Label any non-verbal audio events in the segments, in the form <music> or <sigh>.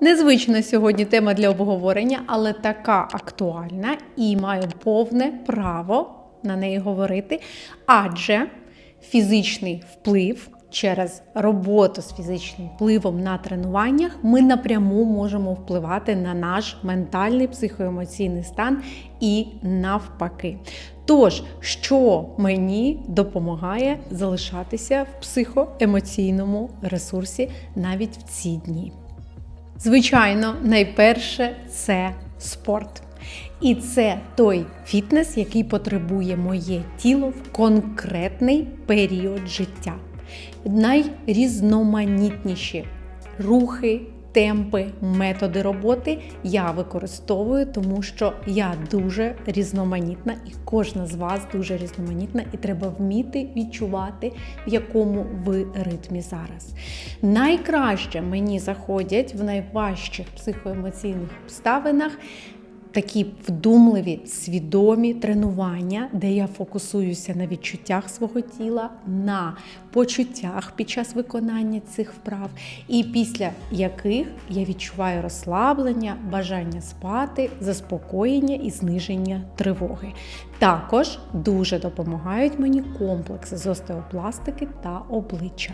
Незвична сьогодні тема для обговорення, але така актуальна і маю повне право на неї говорити, адже фізичний вплив через роботу з фізичним впливом на тренуваннях ми напряму можемо впливати на наш ментальний психоемоційний стан і навпаки. Тож, що мені допомагає залишатися в психоемоційному ресурсі навіть в ці дні? Звичайно, найперше це спорт. І це той фітнес, який потребує моє тіло в конкретний період життя. Найрізноманітніші рухи, темпи, методи роботи я використовую, тому що я дуже різноманітна, і кожна з вас дуже різноманітна, і треба вміти відчувати, в якому ви ритмі зараз. Найкраще мені заходять в найважчих психоемоційних обставинах такі вдумливі, свідомі тренування, де я фокусуюся на відчуттях свого тіла, на почуттях під час виконання цих вправ, і після яких я відчуваю розслаблення, бажання спати, заспокоєння і зниження тривоги. Також дуже допомагають мені комплекси з остеопластики та обличчя.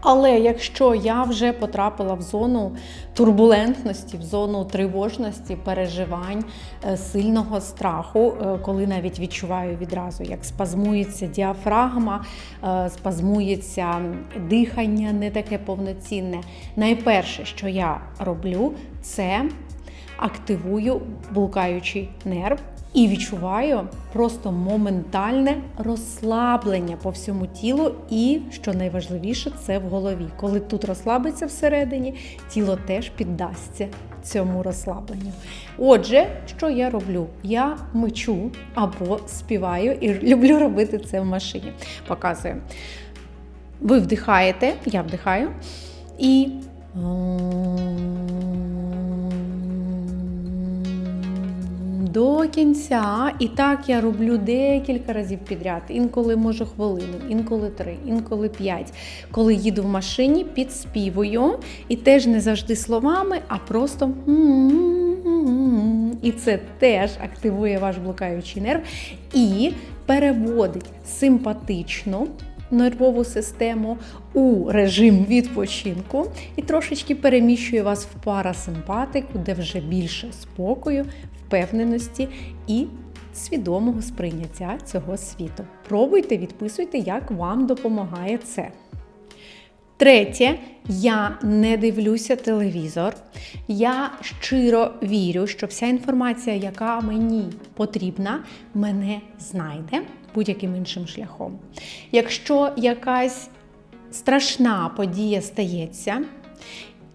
Але якщо я вже потрапила в зону турбулентності, в зону тривожності, переживань, е, сильного страху, е, коли навіть відчуваю відразу, як спазмується діафрагма, е, спазмується дихання, не таке повноцінне. Найперше, що я роблю, це активую блукаючий нерв. І відчуваю просто моментальне розслаблення по всьому тілу, і що найважливіше, це в голові. Коли тут розслабиться всередині, тіло теж піддасться цьому розслабленню. Отже, що я роблю? Я мечу або співаю і <laughs> люблю робити це в машині. Показую. Ви вдихаєте, я вдихаю, і до кінця. І так я роблю декілька разів підряд. Інколи можу хвилину, інколи три, інколи п'ять. Коли їду в машині, підспівую. І теж не завжди словами, а просто. І це теж активує ваш блукаючий нерв і переводить симпатичну нервову систему у режим відпочинку і трошечки переміщує вас в парасимпатику, де вже більше спокою, впевненості і свідомого сприйняття цього світу. Пробуйте, відписуйте, як вам допомагає це. Третє, я не дивлюся телевізор. Я щиро вірю, що вся інформація, яка мені потрібна, мене знайде будь-яким іншим шляхом. Якщо якась страшна подія стається,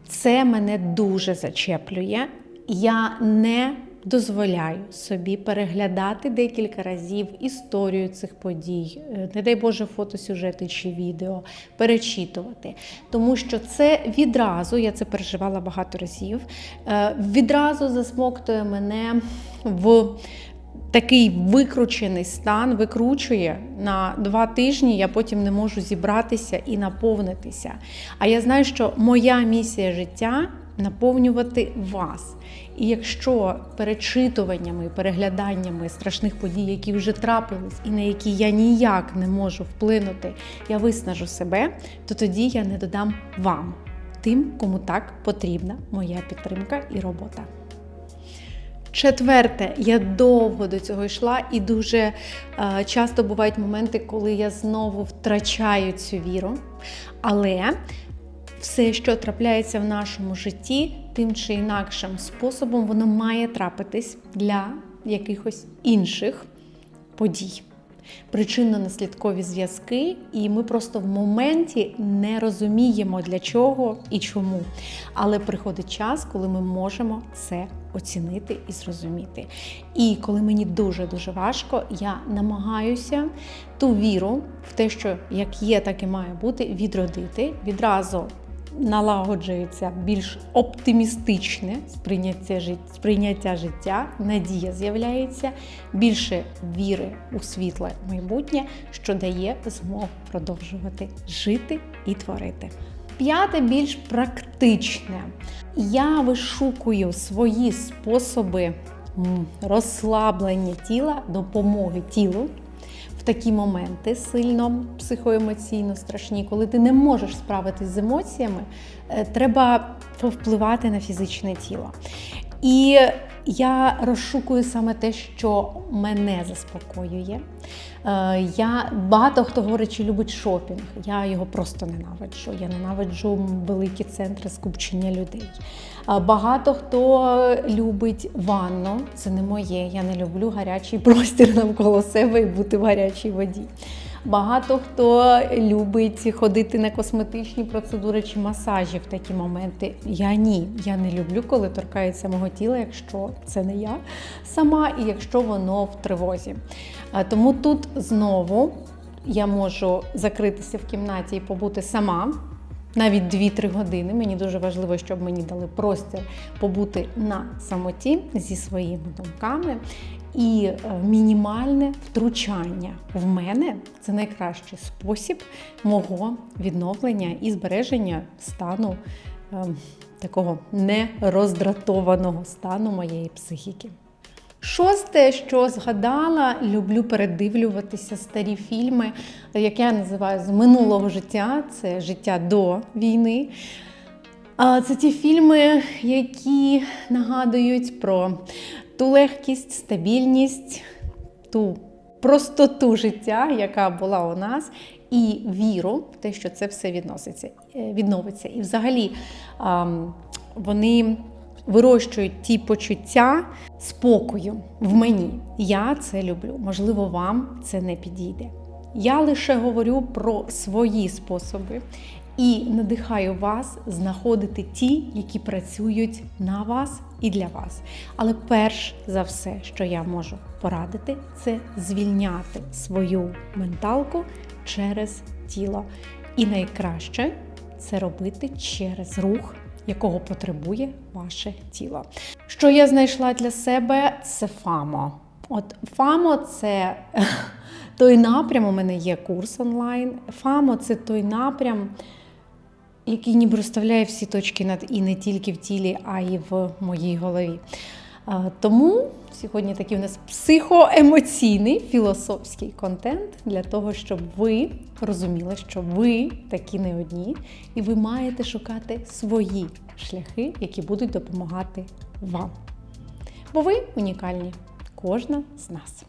це мене дуже зачеплює. Я не дозволяю собі переглядати декілька разів історію цих подій, е, не дай Боже, фотосюжети чи відео, перечитувати. Тому що це відразу, я це переживала багато разів, е, відразу засмоктує мене в. Такий викручений стан викручує на два тижні, я потім не можу зібратися і наповнитися. А я знаю, що моя місія життя наповнювати вас. І якщо перечитуваннями, перегляданнями страшних подій, які вже трапились, і на які я ніяк не можу вплинути, я виснажу себе, то тоді я не додам вам, тим, кому так потрібна моя підтримка і робота. Четверте, я довго до цього йшла, і дуже е, часто бувають моменти, коли я знову втрачаю цю віру. Але все, що трапляється в нашому житті, тим чи інакшим способом, воно має трапитись для якихось інших подій. Причинно-наслідкові зв'язки, і ми просто в моменті не розуміємо для чого і чому. Але приходить час, коли ми можемо це оцінити і зрозуміти. І коли мені дуже-дуже важко, я намагаюся ту віру в те, що як є, так і має бути, відродити відразу налагоджується більш оптимістичне сприйняття життя, сприйняття життя, надія з'являється, більше віри у світле майбутнє, що дає змогу продовжувати жити і творити. П'яте більш практичне. Я вишукую свої способи розслаблення тіла, допомоги тілу в такі моменти сильно психоемоційно страшні, коли ти не можеш справитись з емоціями, е, треба повпливати на фізичне тіло. І я розшукую саме те, що мене заспокоює. Е, Я багато хто говорить, що любить шопінг. Я його просто ненавиджу. Я ненавиджу великі центри скупчення людей. Е, Багато хто любить ванну. Це не моє. Я не люблю гарячий простір навколо себе і бути в гарячій воді. Багато хто любить ходити на косметичні процедури чи масажі в такі моменти. Я ні. Я не люблю, коли торкається мого тіла, якщо це не я сама, і якщо воно в тривозі. Тому тут знову я можу закритися в кімнаті і побути сама. Навіть 2-3 години. Мені дуже важливо, щоб мені дали простір побути на самоті зі своїми думками. І е, мінімальне втручання в мене це найкращий спосіб мого відновлення і збереження стану е, такого нероздратованого стану моєї психіки. Шосте, що згадала, люблю передивлюватися старі фільми, як я називаю з минулого життя, це життя до війни. Це ті фільми, які нагадують про ту легкість, стабільність, ту простоту життя, яка була у нас, і віру те, що це все відноситься, відновиться. І взагалі вони вирощують ті почуття спокою в мені. Я це люблю. Можливо, вам це не підійде. Я лише говорю про свої способи і надихаю вас знаходити ті, які працюють на вас і для вас. Але перш за все, що я можу порадити, це звільняти свою менталку через тіло. І найкраще це робити через рух якого потребує ваше тіло. Що я знайшла для себе, це ФАМО. От ФАМО це <laughs> той напрям, у мене є курс онлайн. ФАМО це той напрям, який ніби розставляє всі точки над і не тільки в тілі, а й в моїй голові. Тому сьогодні такий у нас психоемоційний філософський контент для того, щоб ви розуміли, що ви такі не одні, і ви маєте шукати свої шляхи, які будуть допомагати вам. Бо ви унікальні, кожна з нас.